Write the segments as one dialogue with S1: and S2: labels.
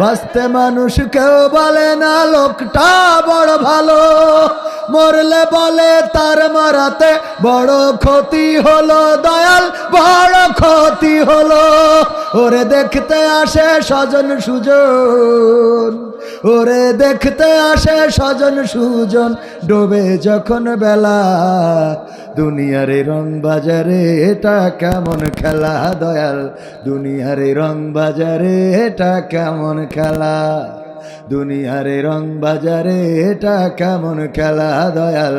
S1: বাঁচতে মানুষ কেউ বলে না, লোকটা বড় ভালো। মরলে বলে তার মারাতে বড় ক্ষতি হলো, দয়াল বড় ক্ষতি হলো। ওরে দেখতে আসে স্বজন সুজন, ওরে দেখতে আসে স্বজন সুজন, ডোবে যখন বেলা দুনিয়ার রং বাজারে, এটা কেমন খেলা, দয়াল? দুনিয়ার রং বাজারে, এটা কেমন খেলা? দুনিয়ারে রং বাজারে, এটা কেমন খেলা, দয়াল?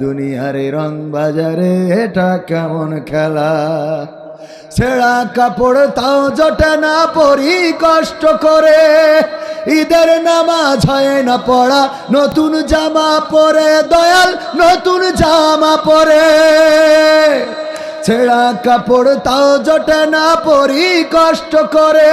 S1: দুনিয়ারে রং বাজারে, এটা কেমন খেলা? ছেঁড়া কাপড় তাও জটে না, পরি কষ্ট করে। ঈদের নামাজ হয় না পড়া। নতুন জামা পরে দয়াল, নতুন জামা পরে। ছেঁড়া কাপড় তাও জটে না, পরি কষ্ট করে।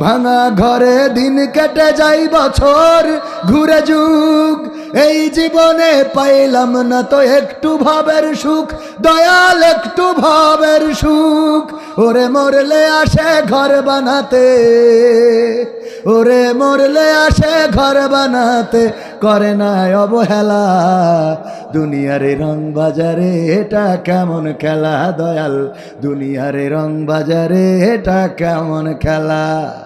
S1: ভাঙা ঘরে দিন কেটে যাই বছর। ঘুরে যুগ, এই জীবনে পাইলাম না তো একটু ভাবের সুখ। দয়াল একটু ভাবের সুখ। ওরে মরলে আসে ঘর বানাতে। ওরে মরলে আসে ঘর বানাতে। করে না অবহেলা। দুনিয়ারে রং বাজারে এটা কেমন খেলা? দয়াল, দুনিয়ারে রং বাজারে এটা কেমন খেলা?